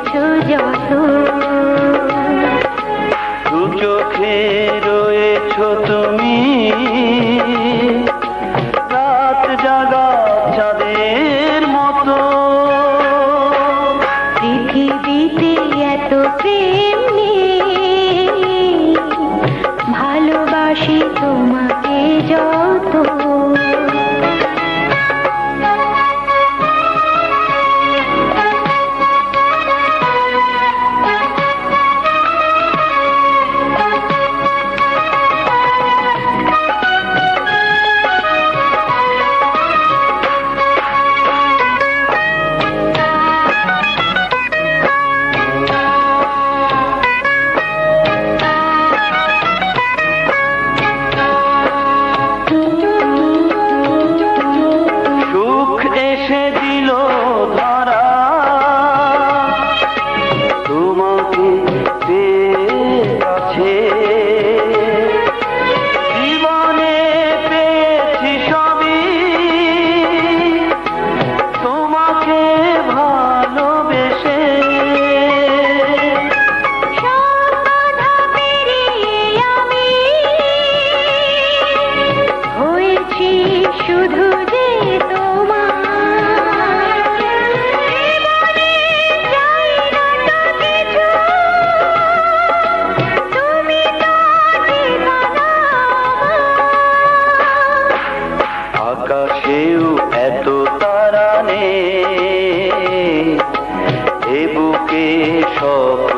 গেছো যত দু চোখে রয়েছো তুমি। রাত জাগা চাঁদের মতো। পৃথিবীতে এত প্রেম ভালোবাসি তোমাকে যত। আকাশেও এত তারা নেই। এ বুকে স্বপ্ন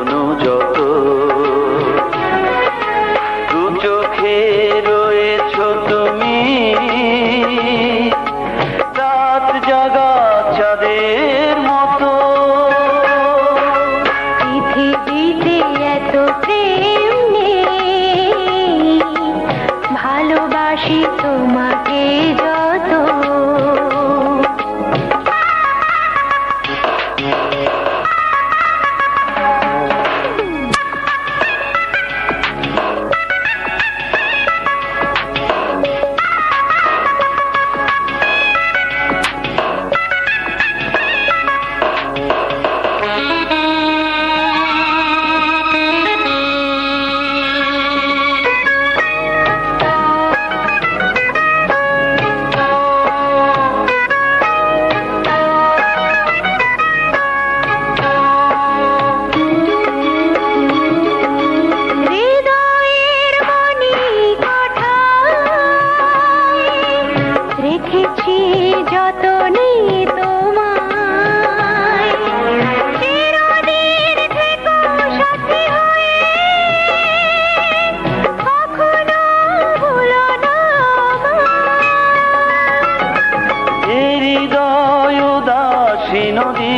নদী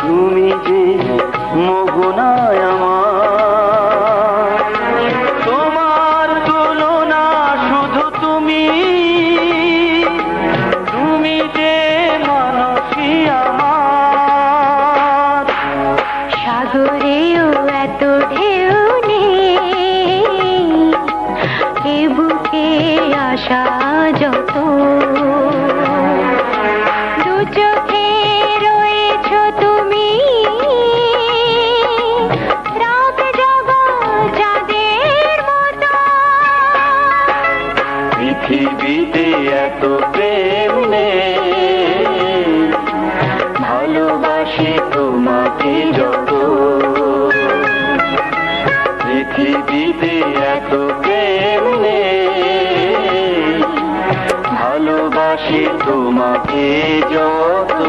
তুমি যে মোহনায় আমার আসা যত দু চোখে রয়েছ তুমি। রাত জাগা চাঁদের মতো। পৃথিবীতে এত প্রেম ভালোবাসি তোমাকে যত। পৃথিবীতে এত প্রেম ভালোবাসি তোমাকে যত